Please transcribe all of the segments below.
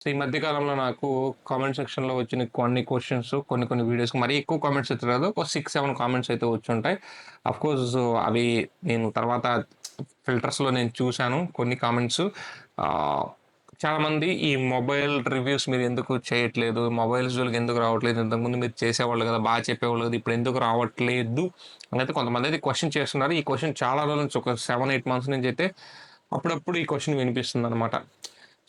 So ఈ మధ్య కాలంలో నాకు కామెంట్ సెక్షన్‌లో వచ్చిన కొన్ని క్వశ్చన్స్ కొన్ని కొన్ని వీడియోస్‌కి మరీ ఎక్కువ కామెంట్స్ అయితే రాదు. ఒక 6, 7 కామెంట్స్ అయితే వచ్చుంటాయి. అఫ్‌కోర్స్ అవి నేను తర్వాత ఫిల్టర్స్‌లో నేను చూశాను కొన్ని కామెంట్స్. చాలామంది ఈ మొబైల్ రివ్యూస్ మీరు ఎందుకు చేయట్లేదు? మొబైల్స్ జోలికి ఎందుకు రావట్లేదు? ఇంతకుముందు మీరు చేసేవాళ్ళు కదా! బాగా చెప్పేవాళ్ళు కదా! ఇప్పుడు ఎందుకు రావట్లేదు? అయితే కొంతమంది అయితే క్వశ్చన్ చేస్తున్నారు. ఈ క్వశ్చన్ చాలా రోజుల నుంచి ఒక 7, 8 మంత్స్ నుంచి అయితే అప్పుడప్పుడు ఈ క్వెషన్ వినిపిస్తుందనమాట.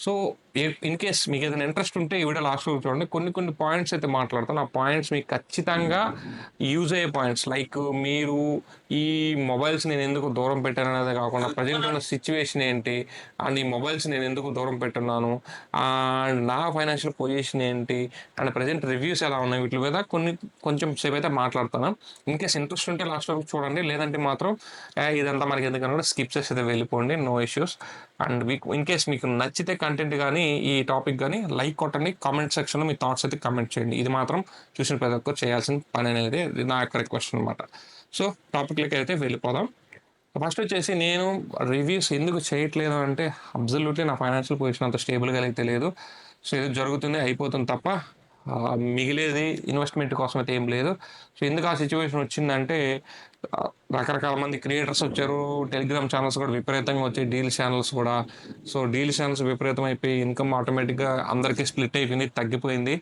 సో, ఇన్ కేస్ మీకేదైనా ఇంట్రెస్ట్ ఉంటే ఈ వీడియో లాస్ట్ వరకు చూడండి. కొన్ని కొన్ని పాయింట్స్ అయితే మాట్లాడతాను. ఆ పాయింట్స్ మీకు ఖచ్చితంగా యూజ్ అయ్యే పాయింట్స్. లైక్ మీరు ఈ మొబైల్స్ నేను ఎందుకు దూరం పెట్టాననేదే కాకుండా ప్రెజెంట్ ఉన్న సిచ్యువేషన్ ఏంటి? అండ్ ఈ మొబైల్స్ నేను ఎందుకు దూరం పెట్టున్నాను? అండ్ నా ఫైనాన్షియల్ పొజిషన్ ఏంటి? అండ్ ప్రజెంట్ రివ్యూస్ ఎలా ఉన్నాయి? వీటి మీద కొన్ని కొంచెం సేపయితే మాట్లాడతాను. ఇన్ కేస్ ఇంట్రెస్ట్ ఉంటే లాస్ట్ వరకు చూడండి. లేదంటే మాత్రం ఇదంతా ఇదంతా మనకెందుకనుకుంటే స్కిప్ చేసి అయితే వెళ్ళిపోండి. No issues. అండ్ మీకు ఇన్ కేస్ మీకు నచ్చితే కంటెంట్ కానీ ఈ టాపిక్ కానీ లైక్ కొట్టండి. కామెంట్ సెక్షన్‌లో మీ థాట్స్ అయితే కామెంట్ చేయండి. ఇది మాత్రం చూసిన ప్రతి ఒక్కరు చేయాల్సిన పని అనేది నా యొక్క రిక్వెస్ట్ అనమాట. సో, టాపిక్‌లోకి అయితే వెళ్ళిపోదాం. ఫస్ట్ వచ్చేసి నేను రివ్యూస్ ఎందుకు చేయట్లేదు అంటే అబ్జల్యూట్లీ నా ఫైనాన్షియల్ పొజిషన్ అంత స్టేబుల్‌గా అయితే లేదు. సో, ఏదో జరుగుతుంది, అయిపోతుంది తప్ప మిగిలేది ఇన్వెస్ట్‌మెంట్ కోసం అయితే ఏం లేదు. సో, ఎందుకు ఆ సిచ్యువేషన్ వచ్చిందంటే రకరకాల మంది క్రియేటర్స్ వచ్చారు. టెలిగ్రామ్ ఛానల్స్ కూడా విపరీతంగా వచ్చాయి. డీల్ ఛానల్స్ కూడా. సో, డీల్ ఛానల్స్ విపరీతం అయిపోయి ఇన్‌కమ్ ఆటోమేటిక్‌గా అందరికీ స్ప్లిట్ అయిపోయింది. తగ్గిపోయింది.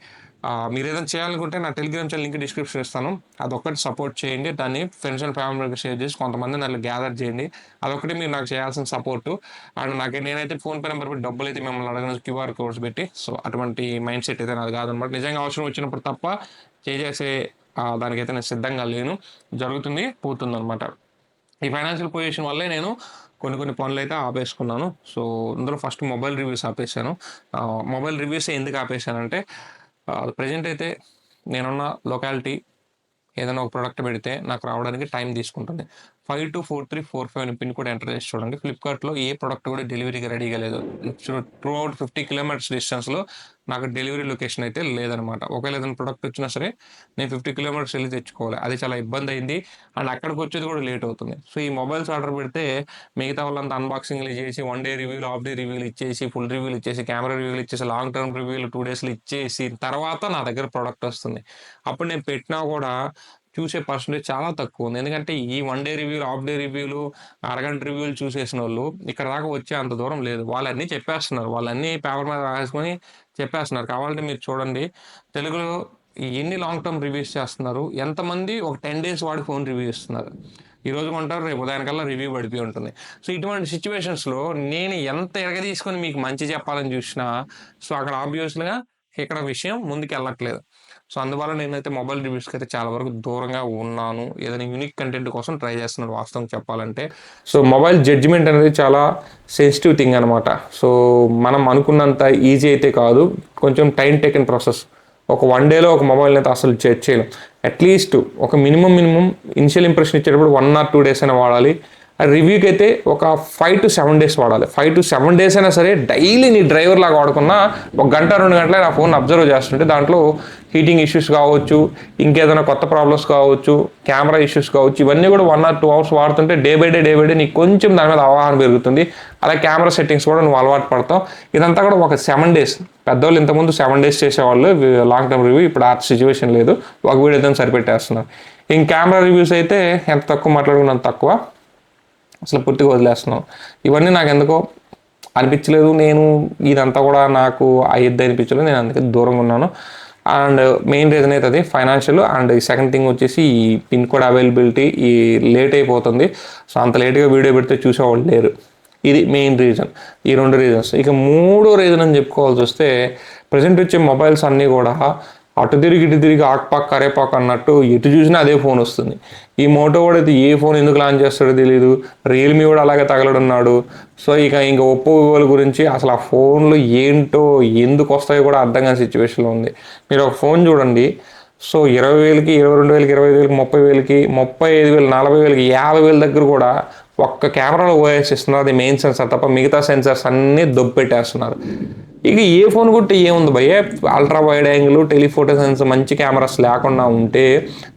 మీరు ఏదైనా చేయాలనుకుంటే నా టెలిగ్రామ్ ఛానల్ లింక్ డిస్క్రిప్షన్ ఇస్తాను. అదొక్కటి సపోర్ట్ చేయండి. దాన్ని ఫ్రెండ్స్ అండ్ ఫ్యామిలీ షేర్ చేసి కొంతమంది దాంట్లో గ్యాదర్ చేయండి. అదొకటి మీరు నాకు చేయాల్సిన సపోర్టు. అండ్ నాకు నేనైతే ఫోన్‌పే నెంబర్ పెట్టి డబ్బులు అయితే మిమ్మల్ని అడగను క్యూఆర్ కోడ్స్ పెట్టి. సో, అటువంటి మైండ్ సెట్ అయితే నాది కాదనమాట. నిజంగా అవసరం వచ్చినప్పుడు తప్ప చేసే దానికైతే నేను సిద్ధంగా లేను. జరుగుతుంది, పోతుందనమాట. ఈ ఫైనాన్షియల్ పొజిషన్ వల్లే నేను కొన్ని కొన్ని పనులైతే ఆపేసుకున్నాను. సో, ఇందులో ఫస్ట్ మొబైల్ రివ్యూస్ ఆపేసాను. మొబైల్ రివ్యూస్ ఎందుకు ఆపేసానంటే ప్రెజెంట్ అయితే నేనున్న లొకాలిటీ ఏదైనా ఒక ప్రోడక్ట్ పెడితే నాకు రావడానికి టైం తీసుకుంటుంది. 524345 అని పిన్ కోడ్ ఎంటర్ చేసి చూడండి. ఫ్లిప్‌కార్ట్‌లో ఏ ప్రొడక్ట్ కూడా డెలివరీకి రెడీగా లేదు. త్రూ అవుట్ ఫిఫ్టీ 50 కిలోమీటర్స్ డిస్టెన్స్‌లో నాకు డెలివరీ లొకేషన్ అయితే లేదనమాట. ఒకవేళ ఏదైనా ప్రొడక్ట్ వచ్చినా సరే నేను 50 కిలోమీటర్స్ వెళ్ళి తెచ్చుకోవాలి. అది చాలా ఇబ్బంది అయింది అండ్ అక్కడికి వచ్చేది కూడా లేట్ అవుతుంది. సో, ఈ మొబైల్స్ ఆర్డర్ పెడితే మిగతా వాళ్ళంతా అన్బాక్సింగ్‌లు చేసి, వన్ డే రివ్యూలు, హాఫ్ డే రివ్యూలు ఇచ్చేసి, ఫుల్ రివ్యూలు ఇచ్చేసి, కెమెరా రివ్యూలు ఇచ్చేసి, లాంగ్ టర్మ్ రివ్యూలు 2 డేస్‌లో ఇచ్చేసి తర్వాత నా దగ్గర ప్రొడక్ట్ వస్తుంది. అప్పుడు నేను పెట్టినా కూడా చూసే పర్సంటేజ్ చాలా తక్కువ ఉంది. ఎందుకంటే ఈ వన్ డే రివ్యూలు, హాఫ్ డే రివ్యూలు, అరగంట రివ్యూలు చూసేసిన వాళ్ళు ఇక్కడ దాకా వచ్చే అంత దూరం లేదు. వాళ్ళన్నీ చెప్పేస్తున్నారు. వాళ్ళన్నీ పేపర్ మీద రాసుకొని చెప్పేస్తున్నారు. కావాలంటే మీరు చూడండి. తెలుగులో ఎన్ని లాంగ్ టర్మ్ రివ్యూస్ చేస్తున్నారు? ఎంతమంది ఒక 10 డేస్ వాడి ఫోన్ రివ్యూ ఇస్తున్నారు? ఈరోజు కొంటారు. రేపు ఉదయానికల్లా రివ్యూ పడిపోయి ఉంటుంది. సో, ఇటువంటి సిచ్యువేషన్స్లో నేను ఎంత ఇరగదీసుకొని మీకు మంచి చెప్పాలని చూసినా సో, అక్కడ ఆబ్వియస్‌గా ఇక్కడ విషయం ముందుకు వెళ్ళట్లేదు సో, అందువల్ల నేనైతే మొబైల్ రివ్యూస్‌కి అయితే చాలా వరకు దూరంగా ఉన్నాను. ఏదైనా యూనిక్ కంటెంట్ కోసం ట్రై చేస్తున్నాను వాస్తవం చెప్పాలంటే. సో, మొబైల్ జడ్జిమెంట్ అనేది చాలా సెన్సిటివ్ థింగ్ అనమాట. సో, మనం అనుకున్నంత ఈజీ అయితే కాదు. కొంచెం టైమ్ టేకన్ ప్రాసెస్. ఒక వన్ డేలో ఒక మొబైల్‌ని అయితే అసలు జడ్జ్ చేయలేం. అట్‌లీస్ట్ ఒక మినిమం మినిమం ఇనిషియల్ ఇంప్రెషన్ ఇచ్చేటప్పుడు వన్ ఆర్ టూ డేస్ అయినా వాడాలి. రివ్యూకి అయితే ఒక 5-7 డేస్ వాడాలి. 5-7 డేస్ అయినా సరే డైలీ నీ డ్రైవర్ లాగా వాడుకున్నా ఒక గంట, రెండు గంటలే నా ఫోన్ అబ్జర్వ్ చేస్తుంటే దాంట్లో హీటింగ్ ఇష్యూస్ కావచ్చు, ఇంకేదైనా కొత్త ప్రాబ్లమ్స్ కావచ్చు, కెమెరా ఇష్యూస్ కావచ్చు, ఇవన్నీ కూడా వన్ ఆర్ టూ అవర్స్ వాడుతుంటే day by day, day by day నీకు కొంచెం దాని మీద అవగాహన పెరుగుతుంది. అలాగే కెమెరా సెట్టింగ్స్ కూడా నువ్వు అలవాటు పడతావు. ఇదంతా కూడా ఒక సెవెన్ డేస్. పెద్దోళ్ళు ఇంతకుముందు సెవెన్ డేస్ చేసేవాళ్ళు లాంగ్ టర్మ్ రివ్యూ. ఇప్పుడు ఆ సిచ్యువేషన్ లేదు. ఒక వీడియోతోని సరిపెట్టేస్తున్నారు. ఇంక కెమెరా రివ్యూస్ అయితే ఎంత తక్కువ మాట్లాడుకున్నా తక్కువ. అసలు పుట్టిగా వదిలేస్తున్నాం. ఇవన్నీ నాకు ఎందుకో అనిపించలేదు. నేను ఇదంతా కూడా నాకు అయ్యిద్ది అనిపించలేదు. నేను అందుకే దూరంగా ఉన్నాను. అండ్ మెయిన్ రీజన్ అయితే అది ఫైనాన్షియల్ అండ్ సెకండ్ థింగ్ వచ్చేసి ఈ పిన్ కోడ్ అవైలబిలిటీ ఈ లేట్ అయిపోతుంది. సో, అంత లేట్‌గా వీడియో పెడితే చూసేవాళ్ళు లేరు. ఇది మెయిన్ రీజన్. ఈ రెండు రీజన్స్. ఇక మూడో రీజన్ అని చెప్పుకోవాల్సి వస్తే ప్రజెంట్ వచ్చే మొబైల్స్ అన్నీ కూడా అటు తిరిగి, ఇటు తిరిగి ఆక్పాక్ కరేపాక్ అన్నట్టు ఎటు చూసినా అదే ఫోన్ వస్తుంది. ఈ మోటో కూడా అయితే ఏ ఫోన్ ఎందుకు లాంచ్ చేస్తాడో తెలియదు రియల్‌మీ కూడా అలాగే తగలడున్నాడు. సో, ఇక ఇంక ఒప్పో, వివోల గురించి అసలు ఆ ఫోన్‌లు ఏంటో, ఎందుకు వస్తాయో కూడా అర్థం కాని సిచ్యువేషన్లో ఉంది. మీరు ఒక ఫోన్ చూడండి. సో, ఇరవై వేలకి ఇరవై రెండు వేలకి ఇరవై వేలుకి ముప్పై వేలుకి ముప్పై ఐదు వేలు నలభై వేలకి యాభై వేలు దగ్గర కూడా ఒక్క కెమెరాలో ఓఎస్ ఇస్తున్నారు. అది మెయిన్ సెన్సార్ తప్ప మిగతా సెన్సార్స్ అన్నీ దొబ్బెట్టేస్తున్నారు. ఇక ఏ ఫోన్ కూడా ఏముంది భయ ultra wide angle, telephoto sense మంచి కెమెరాస్ లేకుండా ఉంటే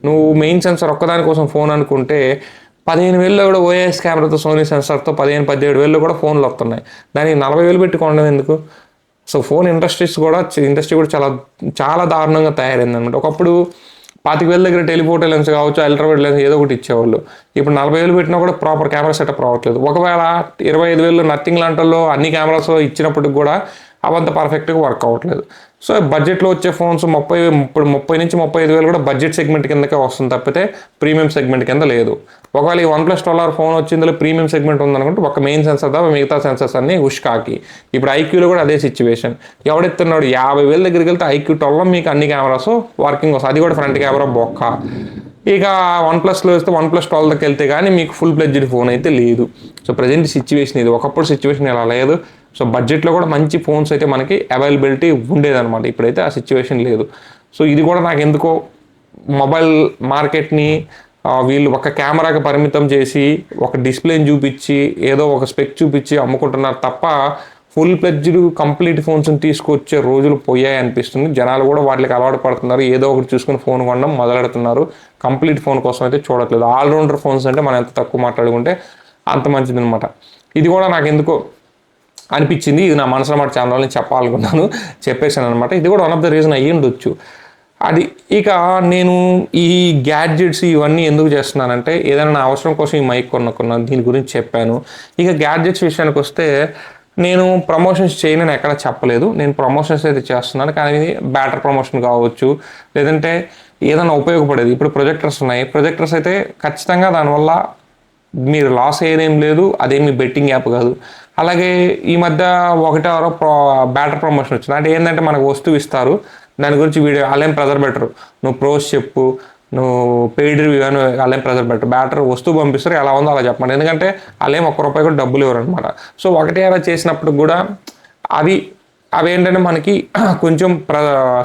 నువ్వు మెయిన్ సెన్సార్ ఒక్కదాని కోసం ఫోన్ అనుకుంటే 15,000లో కూడా ఓఎస్ కెమెరాతో సోనీ సెన్సార్‌తో 15, 17,000లో కూడా ఫోన్‌లు వస్తున్నాయి. దానికి నలభై వేలు పెట్టుకోండి ఎందుకు? సో ఫోన్ ఇండస్ట్రీస్ కూడా ఇండస్ట్రీ కూడా చాలా చాలా దారుణంగా తయారైంది అనమాట ఒకప్పుడు పాతిక వేల దగ్గర టెలిఫోటో లెన్స్ కావచ్చు అల్ట్రావైడ్ లెన్స్ ఏదో ఒకటి ఇచ్చేవాళ్ళు ఇప్పుడు నలభై వేలు పెట్టినా కూడా ప్రాపర్ కెమెరా సెటప్ రావట్లేదు ఒకవేళ ఇరవై ఐదు వేలు నథింగ్ లాంటల్లో అన్ని కెమెరాస్ ఇచ్చినప్పటికి కూడా అవంత పర్ఫెక్ట్గా వర్క్ అవ్వట్లేదు. సో బడ్జెట్లో వచ్చే ఫోన్స్ ముప్పై ఇప్పుడు ముప్పై నుంచి ముప్పై ఐదు వేలు కూడా బడ్జెట్ సెగ్మెంట్ కిందకే వస్తుంది తప్పితే ప్రీమియం సెగ్మెంట్ కింద లేదు. ఒకవేళ ఈ వన్ ప్లస్ ఆర్ ఫోన్ వచ్చిందో ప్రీమియం సెగ్మెంట్ ఉందనుకుంటే ఒక మెయిన్ సెన్సర్ తప్ప మిగతా సెన్సర్స్ అన్ని ఉష్కాకి. ఇప్పుడు ఐక్యూలో కూడా అదే సిచ్యువేషన్ ఎవడెత్తున్నాడు? యాభై వేల దగ్గరికి వెళ్తే ఐక్యూ ట్వెల్వ్ మీకు అన్ని కెమెరాస్ వర్కింగ్ వస్తుంది అది కూడా ఫ్రంట్ కెమెరా బొక్క. ఇక వన్ ప్లస్లో వస్తే వన్ ప్లస్ ట్వెల్వ్కి వెళ్తే కానీ మీకు ఫుల్ ప్లెడ్జ్డ్ ఫోన్ అయితే లేదు. సో ప్రజెంట్ సిచ్యువేషన్ ఇది. ఒకప్పుడు సిచ్యువేషన్ ఇలా లేదు. సో బడ్జెట్లో కూడా మంచి ఫోన్స్ అయితే మనకి అవైలబిలిటీ ఉండేదన్నమాట. ఇప్పుడైతే ఆ సిచ్యువేషన్ లేదు. సో ఇది కూడా నాకు ఎందుకో మొబైల్ మార్కెట్ని వీళ్ళు ఒక కెమెరాకి పరిమితం చేసి ఒక డిస్ప్లేని చూపించి ఏదో ఒక స్పెక్ చూపించి అమ్ముకుంటున్నారు తప్ప ఫుల్ ప్లెడ్జ్డ్ కంప్లీట్ ఫోన్స్ని తీసుకొచ్చే రోజులు పోయాయి అనిపిస్తుంది. జనాలు కూడా వాటికి అలవాటు పడుతున్నారు. ఏదో ఒకటి చూసుకుని ఫోన్ కొనడం మొదలెడుతున్నారు. కంప్లీట్ ఫోన్ కోసం అయితే చూడట్లేదు. ఆల్రౌండర్ ఫోన్స్ అంటే మనం ఎంత తక్కువ మాట్లాడుకుంటే అంత మంచిది అనమాట ఇది కూడా నాకు ఎందుకో అనిపించింది. ఇది నా మనసులో మాట ఛానల్ని చెప్పాలనుకున్నాను. చెప్పేశాను అనమాట ఇది కూడా వన్ ఆఫ్ ద రీజన్ అయ్యి ఉండొచ్చు. అది ఇక నేను ఈ గ్యాడ్జెట్స్ ఇవన్నీ ఎందుకు చేస్తున్నానంటే ఏదైనా నా అవసరం కోసం ఈ మైక్ కొనుక్కున్నాను దీని గురించి చెప్పాను. ఇక గ్యాడ్జెట్స్ విషయానికి వస్తే నేను ప్రమోషన్స్ చేయనని ఎక్కడ చెప్పలేదు. నేను ప్రమోషన్స్ అయితే చేస్తున్నాను. కానీ బ్యాటర్ ప్రమోషన్ కావచ్చు. లేదంటే ఏదైనా ఉపయోగపడేది. ఇప్పుడు ప్రొజెక్టర్స్ ఉన్నాయి. ప్రొజెక్టర్స్ అయితే ఖచ్చితంగా దానివల్ల మీరు లాస్ అయ్యేదేం లేదు. అదేమి బెట్టింగ్ యాప్ కాదు. అలాగే ఈ మధ్య ఒకటో ప్రో బ్యాటర్ ప్రమోషన్ వచ్చింది. అంటే ఏంటంటే మనకు వస్తువు ఇస్తారు. దాని గురించి వీడియో అలాగే ప్రెజర్ పెట్టరు నువ్వు ప్రోస్ చెప్పు. నువ్వు పెయిడ్ రివ్యూ అని వాళ్ళేం ప్రెజర్ పెట్టరు బ్యాటర్ వస్తువు పంపిస్తారు. ఎలా ఉందో అలా చెప్పండి ఎందుకంటే వాళ్ళేం ఒక్క రూపాయి కూడా డబ్బులు ఇవ్వరు అనమాట సో ఒకటి అలా చేసినప్పుడు కూడా అవి అవి ఏంటంటే మనకి కొంచెం ప్ర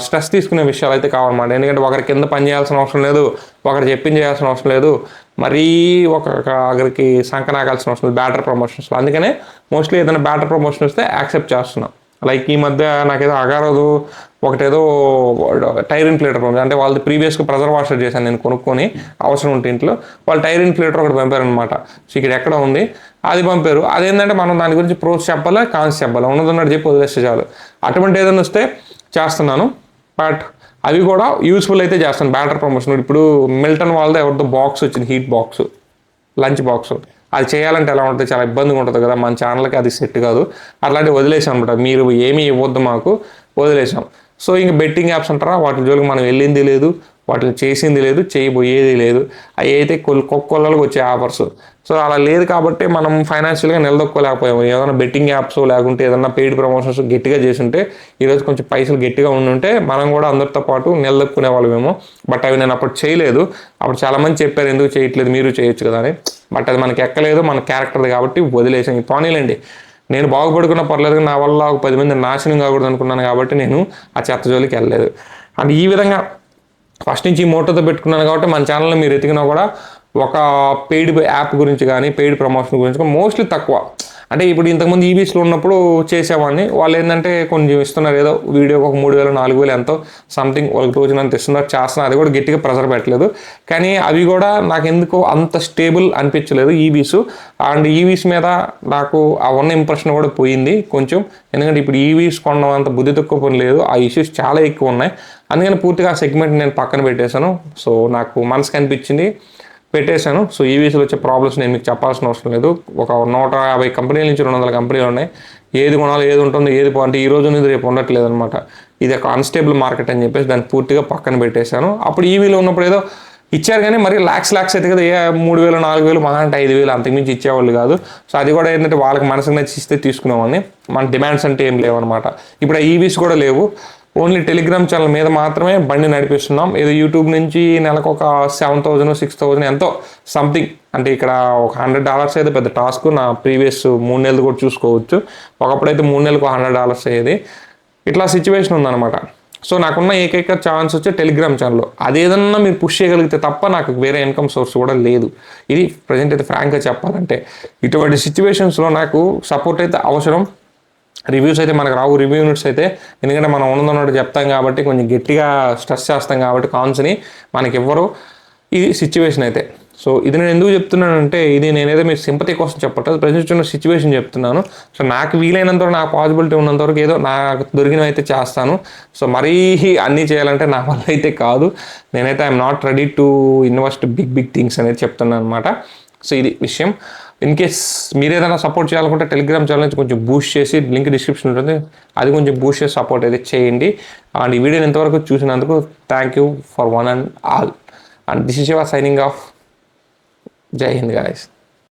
స్ట్రెస్ తీసుకునే విషయాలు అయితే కావాలన్నమాట ఎందుకంటే ఒకరి కింద పని చేయాల్సిన అవసరం లేదు ఒకరు చెప్పింది చేయాల్సిన అవసరం లేదు మరీ ఒక ఒకరికి సంకనాగాల్సిన అవసరం లేదు బ్యాటర్ ప్రమోషన్స్ అందుకనే మోస్ట్లీ ఏదైనా బ్యాటర్ ప్రమోషన్ వస్తే యాక్సెప్ట్ చేస్తున్నాం. లైక్ ఈ మధ్య నాకేదో అగారదు ఒకటేదో టైర్ ఇన్ఫ్లేటర్ ఉంది. అంటే వాళ్ళది ప్రీవియస్గా ప్రెజర్ వాషర్ చేశాను నేను కొనుక్కొని అవసరం ఉంటే ఇంట్లో. వాళ్ళు టైర్ ఇన్ఫ్లేటర్ ఒకటి పంపారనమాట సో ఇక్కడ ఎక్కడ ఉంది? అది పంపారు. అదేంటంటే మనం దాని గురించి ప్రోస్ చెప్పాలా కాన్స్ చెప్పాలా? ఉన్నదన్నట్టు చెప్పి వదిలేస్తే చాలు. అటువంటి ఏదైనా వస్తే చేస్తున్నాను. బట్ అవి కూడా యూస్ఫుల్ అయితే చేస్తాను. బ్యాటర్ ప్రమోషన్ ఇప్పుడు మిల్టన్ వాళ్ళది ఎవరితో బాక్స్ వచ్చింది హీట్ బాక్స్ లంచ్ బాక్స్ అది చేయాలంటే ఎలా ఉంటుంది? చాలా ఇబ్బందిగా ఉంటుంది కదా. మన ఛానల్కి అది సెట్ కాదు. అట్లాంటివి వదిలేసాం అనమాట మీరు ఏమీ ఇవ్వద్దు మాకు. వదిలేసాం సో ఇంక బెట్టింగ్ యాప్స్ అంటారా? వాటి జోలికి మనం వెళ్ళింది లేదు. వాటిని చేసింది లేదు చేయబోయేది లేదు. అవి అయితే కొల్ కొక్కొల్లలకు వచ్చే ఆఫర్స్. సో అలా లేదు కాబట్టి మనం ఫైనాన్షియల్గా నిలదొక్కోలేకపోయాము. ఏదైనా బెట్టింగ్ యాప్స్ లేకుంటే ఏదైనా పెయిడ్ ప్రమోషన్స్ గట్టిగా చేసుంటే ఈరోజు కొంచెం పైసలు గట్టిగా ఉండుంటే మనం కూడా అందరితో పాటు నిలదొక్కునే వాళ్ళమేమో. బట్ అవి నేను అప్పుడు చేయలేదు. అప్పుడు చాలామంది చెప్పారు ఎందుకు చేయట్లేదు? మీరు చేయొచ్చు కదా అని. బట్ అది మనకి ఎక్కలేదు. మన క్యారెక్టర్ది కాబట్టి వదిలేసాం. పోనీలేండి. నేను బాగుపడుకున్న పర్లేదు. కానీ నా వల్ల ఒక పది మంది నాశనం కాకూడదు అనుకున్నాను కాబట్టి నేను ఆ చెత్త జోలికి వెళ్ళలేదు. అండ్ ఈ విధంగా ఫస్ట్ నుంచి ఈ మోటోతో పెట్టుకున్నాను కాబట్టి మన ఛానల్లో మీరు ఎతికినా కూడా ఒక పెయిడ్ యాప్ గురించి కానీ పెయిడ్ ప్రమోషన్ గురించి కానీ మోస్ట్లీ తక్కువ. అంటే ఇప్పుడు ఇంతకుముందు ఈబీస్లో ఉన్నప్పుడు చేసేవాడిని. వాళ్ళు ఏంటంటే కొంచెం ఇస్తున్నారు ఏదో వీడియోకి ఒక మూడు వేలు నాలుగు వేలు ఎంతో సంథింగ్ వాళ్ళకి రోజునంత ఇస్తున్నారు చేస్తున్నారు. అది కూడా గట్టిగా ప్రెజర్ పెట్టలేదు. కానీ అవి కూడా నాకు ఎందుకో అంత స్టేబుల్ అనిపించలేదు ఈబీస్ అండ్ ఈవీస్ మీద నాకు ఆ ఉన్న ఇంప్రెషన్ కూడా పోయింది కొంచెం. ఎందుకంటే ఇప్పుడు ఈవీస్ కొనడం అంత బుద్ధి తక్కువ పని లేదు. ఆ ఇష్యూస్ చాలా ఎక్కువ ఉన్నాయి. అందుకని పూర్తిగా ఆ సెగ్మెంట్ నేను పక్కన పెట్టేశాను. సో నాకు మనసుకు అనిపించింది. పెట్టేశాను. సో ఈవీసీలో వచ్చే ప్రాబ్లమ్స్ నేను మీకు చెప్పాల్సిన అవసరం లేదు. ఒక నూట యాభై కంపెనీల నుంచి రెండు వందల కంపెనీలు ఉన్నాయి. ఏది కొనాలి ఏది ఉంటుందో ఏది పో- అంటే ఈ రోజు అనేది రేపు ఉండట్లేదు అనమాట ఇది ఒక అన్స్టేబుల్ మార్కెట్ అని చెప్పేసి దాన్ని పూర్తిగా పక్కన పెట్టేశాను. అప్పుడు ఈవీలో ఉన్నప్పుడు ఏదో ఇచ్చారు కానీ మరి ల్యాక్స్ ల్యాక్స్ అయితే కదా ఏ మూడు వేలు నాలుగు వేలు మహా అంటే ఐదు వేలు అంతకుమించి ఇచ్చేవాళ్ళు కాదు. సో అది కూడా ఏంటంటే వాళ్ళకి మనసుకు నచ్చిస్తే తీసుకునేవాడిని. మన డిమాండ్స్ అంటే ఏం లేవన్నమాట. ఇప్పుడు ఈవీస్ కూడా లేవు. ఓన్లీ టెలిగ్రామ్ ఛానల్ మీద మాత్రమే బండి నడిపిస్తున్నాం. ఏదో యూట్యూబ్ నుంచి నెలకు ఒక సెవెన్ థౌజండ్ సిక్స్ థౌజండ్ ఎంతో సంథింగ్ అంటే ఇక్కడ ఒక హండ్రెడ్ డాలర్స్ అయితే పెద్ద టాస్క్ నా ప్రీవియస్ మూడు నెలలు కూడా చూసుకోవచ్చు. ఒకప్పుడైతే మూడు నెలలకు హండ్రెడ్ డాలర్స్ అయ్యేది. ఇట్లా సిచ్యువేషన్ ఉందన్నమాట. సో నాకున్న ఏకైక ఛాన్స్ వచ్చే టెలిగ్రామ్ ఛానల్ అదేదన్నా మీరు పుష్ చేయగలిగితే తప్ప నాకు వేరే ఇన్కమ్ సోర్స్ కూడా లేదు. ఇది ప్రజెంట్ అయితే ఫ్రాంక్గా చెప్పాలంటే. ఇటువంటి సిచ్యువేషన్స్లో నాకు సపోర్ట్ అయితే అవసరం. రివ్యూస్ అయితే మనకు రావు. రివ్యూ యూనిట్స్ అయితే ఎందుకంటే మనం ఉన్నదన్నట్టు చెప్తాం కాబట్టి కొంచెం గట్టిగా స్ట్రెస్ చేస్తాం కాబట్టి కాన్స్ని మనకి ఇవ్వరు. ఇది సిచ్యువేషన్ అయితే. సో ఇది నేను ఎందుకు చెప్తున్నానంటే ఇది నేనేదో మీరు సింపతి కోసం చెప్పట్లేదు. ప్రజెంట్ సిచ్యువేషన్ చెప్తున్నాను. సో నాకు వీలైనంత వరకు నాకు పాసిబిలిటీ ఉన్నంత వరకు ఏదో నాకు దొరికినవి అయితే చేస్తాను. సో మరీ అన్నీ చేయాలంటే నా వల్ల అయితే కాదు. నేనైతే I'm not ready to invest big big things అనేది చెప్తున్నాను అనమాట సో ఇది విషయం. ఇన్ కేస్ మీరు ఏదైనా సపోర్ట్ చేయాలనుకుంటే టెలిగ్రామ్ ఛానల్ నుంచి కొంచెం బూస్ట్ చేసి లింక్ డిస్క్రిప్షన్ ఉంటుంది. అది కొంచెం బూస్ట్ చేసి సపోర్ట్ అయితే చేయండి. అండ్ ఈ వీడియోని ఎంతవరకు చూసినందుకు thank you for one and all and this is your signing off Jai Hind guys